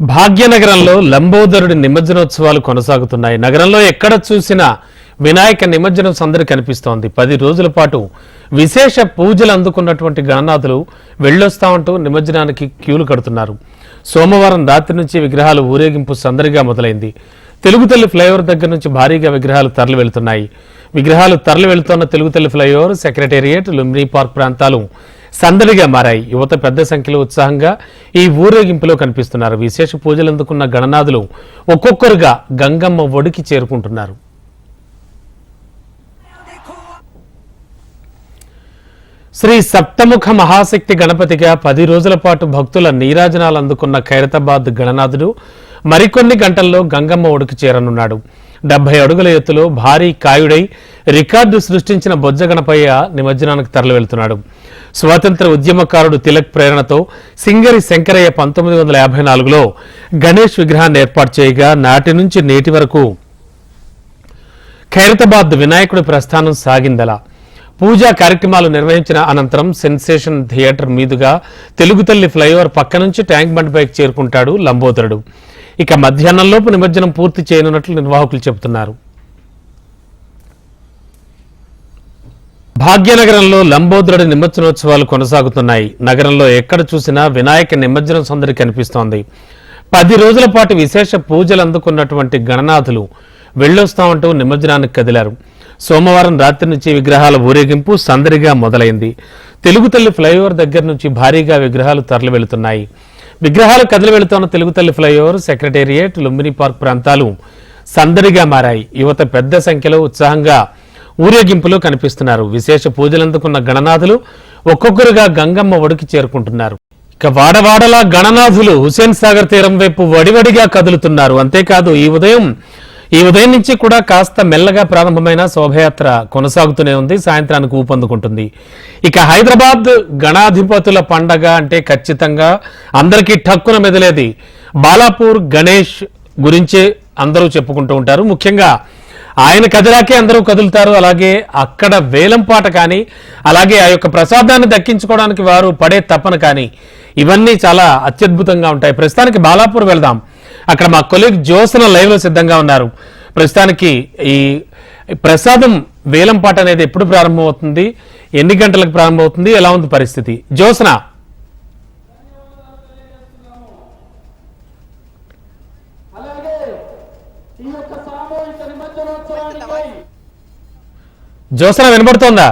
భాగ్యనగరంలో లంబోదరుడి నిమజ్జనోత్సవాలు కొనసాగుతున్నాయి. నగరంలో ఎక్కడ చూసినా వినాయక నిమజ్జనం సందడి కనిపిస్తోంది. పది రోజుల పాటు విశేష పూజలు అందుకున్నటువంటి గణనాథులు వెళ్ళొస్తామంటూ నిమజ్జనానికి క్యూలు కడుతున్నారు. సోమవారం రాత్రి నుంచి విగ్రహాలు ఊరేగింపు సందడిగా మొదలైంది. తెలుగుతల్లి ఫ్లైఓవర్ దగ్గర నుంచి భారీగా విగ్రహాలు తరలి వెళుతున్నాయి. విగ్రహాలు తరలి వెళుతున్న Telugu Thalli flyover secretariat Lumbini park ప్రాంతాలు సందడిగా మారాయి. యువత పెద్ద సంఖ్యలో ఉత్సాహంగా ఈ ఊరేగింపులో కనిపిస్తున్నారు. విశేష పూజలు అందుకున్న గణనాథులు ఒక్కొక్కరుగా గంగమ్మ ఒడికి చేరుకుంటున్నారు. శ్రీ సప్తముఖ మహాశక్తి గణపతిగా పది రోజుల పాటు భక్తుల నీరాజనాలు అందుకున్న ఖైరతాబాద్ గణనాథుడు మరికొన్ని గంటల్లో గంగమ్మ ఒడికి చేరనున్నాడు. డెబ్బై అడుగుల ఎత్తులో భారీ కాయుడై రికార్డు సృష్టించిన బొజ్జ గణపయ్య నిమజ్జనానికి తరలి వెళ్తున్నాడు స్వాతంత్ర ఉద్యమకారుడు తిలక్ ప్రేరణతో సింగరి శంకరయ్య పంతొమ్మిది వందల యాభై నాలుగులో గణేష్ విగ్రహాన్ని ఏర్పాటు చేయగా నాటి నుంచి నేటి వరకు ఖైరతాబాద్ వినాయకుడి ప్రస్థానం సాగిందలా. పూజా కార్యక్రమాలు నిర్వహించిన అనంతరం సెన్సేషన్ థియేటర్ మీదుగా తెలుగు తల్లి ఫ్లైఓవర్ పక్క నుంచి ట్యాంక్ బండ్ పైకి చేరుకుంటాడు లంబోదరుడు. ఇక మధ్యాహ్నంలోపు నిమజ్జనం పూర్తి చేయనున్నట్లు నిర్వాహకులు చెబుతున్నారు. భాగ్యనగరంలో లంబోదరుడి నిమజ్జనోత్సవాలు కొనసాగుతున్నాయి. నగరంలో ఎక్కడ చూసినా వినాయక నిమజ్జనం సందడి కనిపిస్తోంది. పది రోజుల పాటు విశేష పూజలు అందుకున్నటువంటి గణనాథులు వెళ్ళొస్తామంటూ నిమజ్జనానికి కదిలారు. సోమవారం రాత్రి నుంచి విగ్రహాల ఊరేగింపు సందడిగా మొదలైంది. తెలుగు తల్లి ఫ్లైఓవర్ దగ్గర నుంచి భారీగా విగ్రహాలు తరలి వెళుతున్నాయి విగ్రహాలు కదిలి వెళుతున్న తెలుగు తల్లి ఫ్లైఓవర్ సెక్రటేరియట్ లుంబిని పార్క్ ప్రాంతాలు సందడిగా మారాయి. యువత పెద్ద సంఖ్యలో ఉత్సాహంగా ఊరేగింపులో కనిపిస్తున్నారు. విశేష పూజలందుకున్న గణనాథులు ఒక్కొక్కరుగా గంగమ్మ ఒడికి చేరుకుంటున్నారు. ఇక వాడవాడలా గణనాథులు హుసేన్ సాగర్ తీరం వైపు వడివడిగా కదులుతున్నారు. అంతేకాదు ఈ ఉదయం ఈ ఉదయం నుంచి కూడా కాస్త మెల్లగా ప్రారంభమైన శోభయాత్ర కొనసాగుతూనే ఉంది. సాయంత్రానికి ఊపందుకుంటుంది ఇక హైదరాబాద్ గణాధిపతుల పండగ అంటే ఖచ్చితంగా అందరికీ ఠక్కున మెదలేది. బాలాపూర్ గణేష్ గురించే అందరూ చెప్పుకుంటూ ఉంటారు. ముఖ్యంగా ఆయన కదిలాకే అందరూ కదులుతారు. అలాగే అక్కడ వేలంపాట కానీ అలాగే ఆ యొక్క ప్రసాదాన్ని దక్కించుకోవడానికి వారు పడే తపన కానీ ఇవన్నీ చాలా అత్యద్భుతంగా ఉంటాయి. ప్రస్తుతానికి బాలాపూర్ వెళ్దాం. అక్కడ మా కొలీగ్ జోసన లైవ్లో సిద్ధంగా ఉన్నారు. ప్రస్తుతానికి ఈ ప్రసాదం వేలంపాట అనేది ఎప్పుడు ప్రారంభమవుతుంది? ఎన్ని గంటలకు ప్రారంభమవుతుంది? ఎలా ఉంది పరిస్థితి? జోసన అలాగే ఈ యొక్క సామూహిక వినబడుతోందా?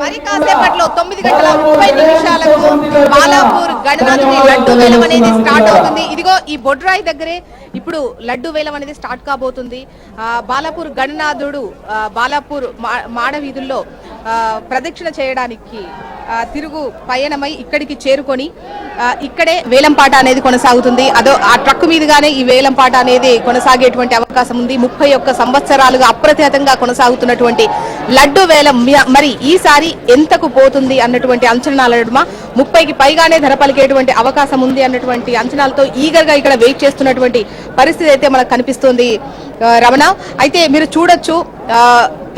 మరి కాసేపట్లో తొమ్మిది గంటల ముప్పై నిమిషాలకు బాలాపూర్ గణనాథుని లడ్డు వేలం అనేది స్టార్ట్ అవుతుంది. ఇదిగో ఈ బొడ్రాయి దగ్గరే ఇప్పుడు లడ్డు వేలం అనేది స్టార్ట్ కాబోతుంది. బాలాపూర్ గణనాథుడు బాలాపూర్ మా- మాడ వీధుల్లో ప్రదక్షిణ చేయడానికి తిరుగు పయనమై ఇక్కడికి చేరుకొని ఇక్కడే వేలం పాట అనేది కొనసాగుతుంది. అదో ఆ ట్రక్ మీదుగానే ఈ వేలం పాట అనేది కొనసాగేటువంటి అవకాశం ఉంది. ముప్పై ఒక్క సంవత్సరాలుగా అప్రతిహతంగా కొనసాగుతున్నటువంటి లడ్డు వేలం మరి మరి ఈసారి ఎంతకు పోతుంది అన్నటువంటి అంచనాల నడుమ ముప్పైకి పైగానే ధర పలికేటువంటి అవకాశం ఉంది అన్నటువంటి అంచనాలతో ఈగర్గా ఇక్కడ వెయిట్ చేస్తున్నటువంటి పరిస్థితి అయితే మనకు కనిపిస్తుంది. రమణ అయితే మీరు చూడొచ్చు ఆ,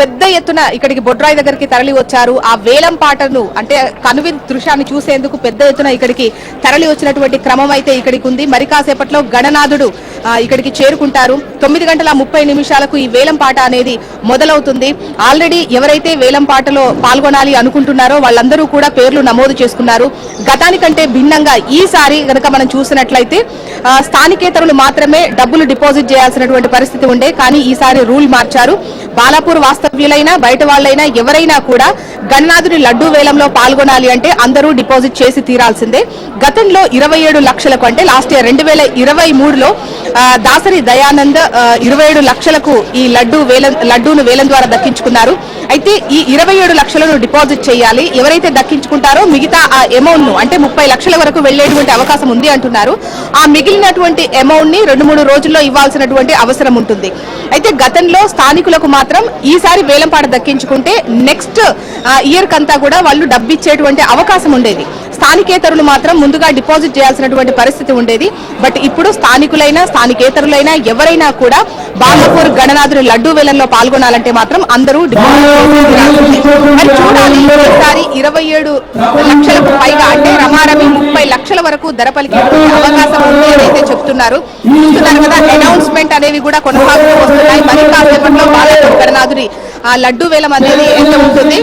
పెద్ద ఎత్తున ఇక్కడికి బొడ్రాయి దగ్గరికి తరలి వచ్చారు. ఆ వేలం పాటను అంటే కనువి దృశ్యాన్ని చూసేందుకు పెద్ద ఎత్తున ఇక్కడికి తరలి వచ్చినటువంటి క్రమం అయితే ఇక్కడికి ఉంది. మరి కాసేపట్లో గణనాథుడు ఇక్కడికి చేరుకుంటారు. తొమ్మిది గంటల ముప్పై నిమిషాలకు ఈ వేలం పాట అనేది మొదలవుతుంది. ఆల్రెడీ ఎవరైతే వేలం పాటలో పాల్గొనాలి అనుకుంటున్నారో వాళ్ళందరూ కూడా పేర్లు నమోదు చేసుకున్నారు. గతానికంటే భిన్నంగా ఈసారి గనక మనం చూసినట్లయితే స్థానికేతరులు మాత్రమే డబ్బులు డిపాజిట్ చేయాల్సినటువంటి పరిస్థితి ఉండే కానీ ఈసారి రూల్ మార్చారు. బాలాపూర్ వాస్తవ్యులైన బయట వాళ్ళైనా ఎవరైనా కూడా గణనాథుని లడ్డూ వేలంలో పాల్గొనాలి అంటే అందరూ డిపాజిట్ చేసి తీరాల్సిందే. గతంలో ఇరవై ఏడు లక్షలకు అంటే లాస్ట్ ఇయర్ రెండు వేల ఇరవై మూడులో దాసరి దయానంద్ ఇరవై ఏడు లక్షలకు ఈ లడ్డు వేలం లడ్డూను వేలం ద్వారా దక్కించుకున్నారు. అయితే ఈ ఇరవై ఏడు లక్షలను డిపాజిట్ చేయాలి. ఎవరైతే దక్కించుకుంటారో మిగతా ఆ అమౌంట్ను అంటే ముప్పై లక్షల వరకు వెళ్ళేటువంటి అవకాశం ఉంది అంటున్నారు. ఆ మిగిలినటువంటి అమౌంట్ని రెండు మూడు రోజుల్లో ఇవ్వాల్సినటువంటి అవసరం ఉంటుంది. అయితే గతంలో స్థానికులకు మాత్రం ఈసారి వేలంపాట దక్కించుకుంటే నెక్స్ట్ ఇయర్ కంతా కూడా వాళ్ళు డబ్బు ఇచ్చేటువంటి అవకాశం ఉండేది. స్థానికేతరులు మాత్రం ముందుగా డిపాజిట్ చేయాల్సినటువంటి పరిస్థితి ఉండేది. బట్ ఇప్పుడు స్థానికులైనా స్థానికేతరులైనా ఎవరైనా కూడా బాలాపూర్ గణనాథుని లడ్డూ వేలంలో పాల్గొనాలంటే మాత్రం అందరూ డిపాజిట్ చూడాలి ఈసారి ఇరవై ఏడు లక్షలకు పైగా అంటే రమారమి ముప్పై లక్షల వరకు ధర పలికేటువంటి అవకాశం ఉంది అని అయితే చెప్తున్నారు. చూస్తున్నారు కదా అనౌన్స్మెంట్ అనేవి కూడా కొనసాగుతూ వస్తున్నాయి. మరి కాసేపట్లో బాలాపూర్ గణనాథుని ఆ లడ్డూ వేలం అనేది ఎంత ఉంటుంది.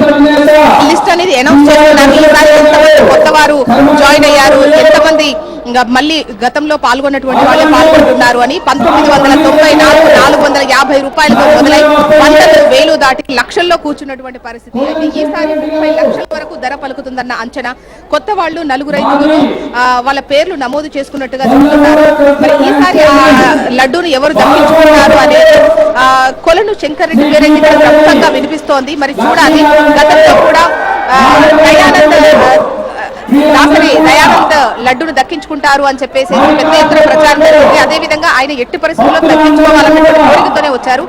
అనౌన్స్ చేస్తున్నారు. ఈసారి ఎంతమంది కొత్త వారు జాయిన్ అయ్యారు. ఎంతమంది మళ్ళీ గతంలో పాల్గొన్నటువంటి వాళ్ళే పాల్గొంటున్నారు అని పంతొమ్మిది వందల తొంభై నాలుగు నాలుగు వందల యాభై రూపాయలతో మొదలై వందలు వేలు దాటి లక్షల్లో కూర్చున్నటువంటి పరిస్థితి అయితే ఈసారి ముప్పై లక్షల వరకు ధర పలుకుతుందన్న అంచనా కొత్త వాళ్ళు నలుగురు ఐదుగురు వాళ్ళ పేర్లు నమోదు చేసుకున్నట్టుగా చెప్తున్నారు. మరి ఈసారి ఆ లడ్డూను ఎవరు దక్కించుకున్నారు అనేది ఆ, కొలను శంకర్ రెడ్డి పేరు ప్రముఖంగా వినిపిస్తోంది. మరి చూడాలి. గతంలో కూడా దయానంద్ ఆ, దాసరి దయానంద్ లడ్డును దక్కించుకుంటారు అని చెప్పేసి పెద్ద ఎత్తున ప్రచారం జరిగింది అదే విధంగా ఆయన ఎట్టి పరిస్థితుల్లో దక్కించుకోవాలన్నటువంటి కోరికతోనే వచ్చారు.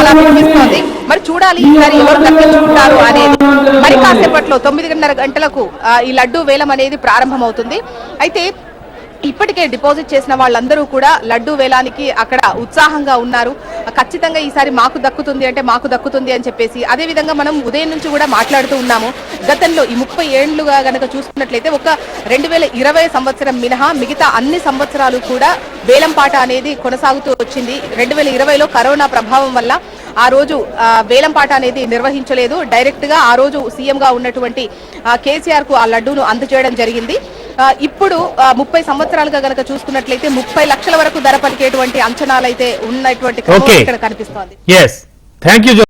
అలా వినిపిస్తోంది మరి చూడాలి ఈసారి ఎవరు దక్కించుకుంటారు అనేది. మరి కాసేపట్లో తొమ్మిదిన్నర గంటలకు ఈ లడ్డు వేలం అనేది ప్రారంభమవుతుంది. అయితే ఇప్పటికే డిపాజిట్ చేసిన వాళ్ళందరూ కూడా లడ్డూ వేలానికి అక్కడ ఉత్సాహంగా ఉన్నారు. ఖచ్చితంగా ఈసారి మాకు దక్కుతుంది అంటే మాకు దక్కుతుంది అని చెప్పేసి అదే విధంగా మనం ఉదయం నుంచి కూడా మాట్లాడుతూ ఉన్నాము. గతంలో ఈ ముప్పై ఏళ్ళుగా గనక చూసుకున్నట్లయితే ఒక రెండు వేల ఇరవై సంవత్సరం మినహా మిగతా అన్ని సంవత్సరాలు కూడా వేలంపాట అనేది కొనసాగుతూ వచ్చింది. రెండు వేల ఇరవైలో కరోనా ప్రభావం వల్ల ఆ రోజు వేలంపాట అనేది నిర్వహించలేదు. డైరెక్ట్గా ఆ రోజు సీఎంగా ఉన్నటువంటి కేసీఆర్కు ఆ లడ్డూను అందజేయడం జరిగింది. ఇప్పుడు ముప్పై సంవత్సరాలుగా గనక చూసుకున్నట్లయితే ముప్పై లక్షల వరకు ధర పలికేటువంటి అంచనాలు అయితే ఉన్నటువంటి. ఇక్కడ కనిపిస్తోంది థ్యాంక్ యూ